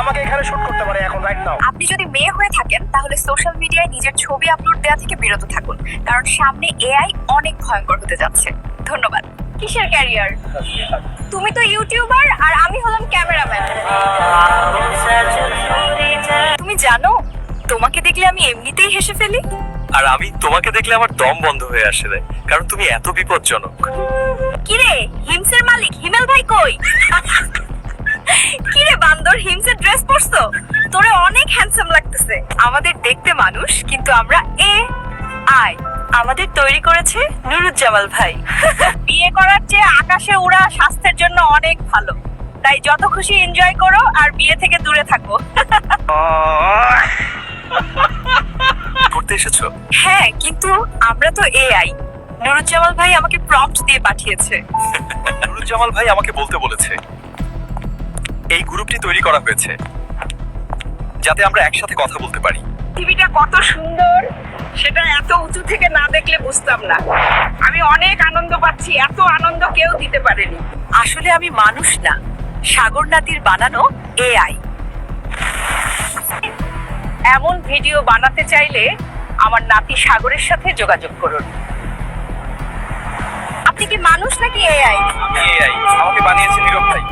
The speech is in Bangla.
আমাকে এখানে শুট করতে পারে এখন রাইট নাও আপনি যদি মেয়ে হয়ে থাকেন তাহলে সোশ্যাল মিডিয়ায় নিজের ছবি আপলোড দেওয়া থেকে বিরত থাকুন কারণ সামনে এআই অনেক ভয়ঙ্কর হতে যাচ্ছে। ধন্যবাদ। কিসের ক্যারিয়ার তুমি তো ইউটিউবার আর আমি হলাম ক্যামেরাম্যান তুমি জানো তোমাকে দেখলে আমি এমনিতেই হেসে ফেলি? আর আমি তোমাকে দেখলে আমার দম বন্ধ হয়ে আসে কারণ তুমি এত বিপজ্জনক। কিরে হিমসের মালিক হিমেল ভাই কই? বান্দর হিমসের ড্রেস পরছো? তোরে অনেক হ্যান্ডসাম লাগতেছে। আমাদের দেখতে মানুষ কিন্তু আমরা এ আই। আমাদের তৈরি করেছে নুরুজ্জামাল ভাই। বিয়ে করার চেয়ে আকাশে উড়া স্বাস্থ্যের জন্য অনেক ভালো। তাই যত খুশি এনজয় করো আর বিয়ে থেকে দূরে থাকো। করতে এসেছ? হ্যাঁ কিন্তু আমরা তো এআই নুরুজ্জামাল ভাই আমাকে প্রম্পট দিয়ে পাঠিয়েছে। নুরুজ্জামাল ভাই আমাকে বলতে বলেছে। এই গ্রুপটি তৈরি করা হয়েছে যাতে আমরা একসাথে কথা বলতে পারি। পৃথিবীটা কত সুন্দর সেটা এত উঁচু থেকে না দেখলে বুঝতাম না। আমি অনেক আনন্দ পাচ্ছি এত আনন্দ কেউ দিতে পারেনি। আসলে আমি মানুষ না সাগর নাতির বানানো এআই। এমন ভিডিও বানাতে চাইলে আমার নাতি সাগরের সাথে যোগাযোগ করুন। আপনি কি মানুষ নাকি এআই? এআই আমাকে বানিয়েছে নীরব ভাই।